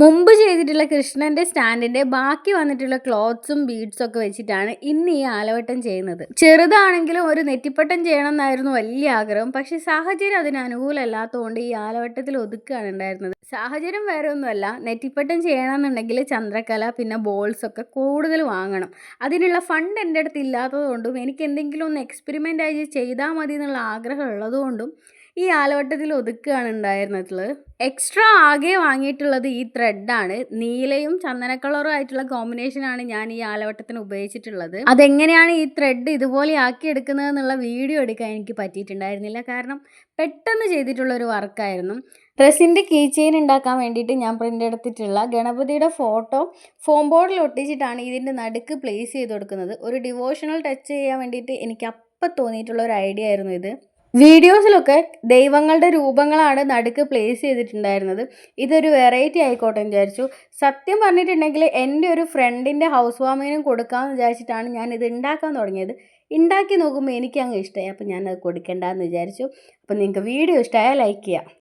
മുമ്പ് ചെയ്തിട്ടുള്ള കൃഷ്ണന്റെ സ്റ്റാൻഡിന്റെ ബാക്കി വന്നിട്ടുള്ള ക്ലോത്ത്സും ബീഡ്സും ഒക്കെ വെച്ചിട്ടാണ് ഇന്ന് ഈ ആലവട്ടം ചെയ്യുന്നത്. ചെറുതാണെങ്കിലും ഒരു നെറ്റിപ്പട്ടം ചെയ്യണം എന്നായിരുന്നു വലിയ ആഗ്രഹം. പക്ഷെ സാഹചര്യം അതിന് അനുകൂലമല്ലാത്തതുകൊണ്ട് ഈ ആലവട്ടത്തിൽ ഒതുക്കുകയാണ് ഉണ്ടായിരുന്നത്. സാഹചര്യം വേറെ ഒന്നുമല്ല. നെറ്റിപ്പട്ടം ചെയ്യണമെന്നുണ്ടെങ്കിൽ ചന്ദ്രകല പിന്നെ ബോൾസ് ഒക്കെ കൂടുതൽ വാങ്ങണം. അതിനുള്ള ഫണ്ട് എന്റെ അടുത്ത് ഇല്ലാത്തതുകൊണ്ടും എനിക്ക് എന്തെങ്കിലും ഒന്ന് എക്സ്പെരിമെന്റ് ആയി ചെയ്താൽ മതി എന്നുള്ള ആഗ്രഹം ഉള്ളതുകൊണ്ടും ഈ ആലവട്ടത്തിൽ ഒതുക്കുകയാണ് ഉണ്ടായിരുന്നിട്ടുള്ളത് എക്സ്ട്രാ ആകെ വാങ്ങിയിട്ടുള്ളത് ഈ ത്രെഡാണ് നീലയും ചന്ദന കളറും ആയിട്ടുള്ള കോമ്പിനേഷനാണ് ഞാൻ ഈ ആലവട്ടത്തിന് ഉപയോഗിച്ചിട്ടുള്ളത്. അതെങ്ങനെയാണ് ഈ ത്രെഡ് ഇതുപോലെ ആക്കി എടുക്കുന്നത് എന്നുള്ള വീഡിയോ എടുക്കാൻ എനിക്ക് പറ്റിയിട്ടുണ്ടായിരുന്നില്ല. കാരണം പെട്ടെന്ന് ചെയ്തിട്ടുള്ള ഒരു വർക്കായിരുന്നു ഡ്രസ്സിന്റെ കീ ചെയിൻ ഉണ്ടാക്കാൻ വേണ്ടിയിട്ട് ഞാൻ പ്രിന്റ് എടുത്തിട്ടുള്ള ഗണപതിയുടെ ഫോട്ടോ ഫോം ബോർഡിൽ ഒട്ടിച്ചിട്ടാണ് ഇതിന്റെ നടുക്ക് പ്ലേസ് ചെയ്ത് കൊടുക്കുന്നത്. ഒരു ഡിവോഷണൽ ടച്ച് ചെയ്യാൻ വേണ്ടിയിട്ട് എനിക്ക് അപ്പം തോന്നിയിട്ടുള്ള ഒരു ഐഡിയ ആയിരുന്നു ഇത്. വീഡിയോസിലൊക്കെ ദൈവങ്ങളുടെ രൂപങ്ങളാണ് നടുക്ക് പ്ലേസ് ചെയ്തിട്ടുണ്ടായിരുന്നത്. ഇതൊരു വെറൈറ്റി ആയിക്കോട്ടെ എന്ന് വിചാരിച്ചു. സത്യം പറഞ്ഞിട്ടുണ്ടെങ്കിൽ എന്റെ ഒരു ഫ്രണ്ടിന്റെ ഹൗസ് വാമിങ്ങിനും കൊടുക്കാമെന്ന് വിചാരിച്ചിട്ടാണ് ഞാൻ ഇത് ഉണ്ടാക്കാൻ തുടങ്ങിയത്. ഉണ്ടാക്കി നോക്കുമ്പോൾ എനിക്ക് അങ്ങ് ഇഷ്ടമായി അപ്പോൾ ഞാനത് കൊടുക്കേണ്ടെന്ന് വിചാരിച്ചു. അപ്പോൾ നിങ്ങൾക്ക് വീഡിയോ ഇഷ്ടമായാൽ ലൈക്ക് ചെയ്യാം.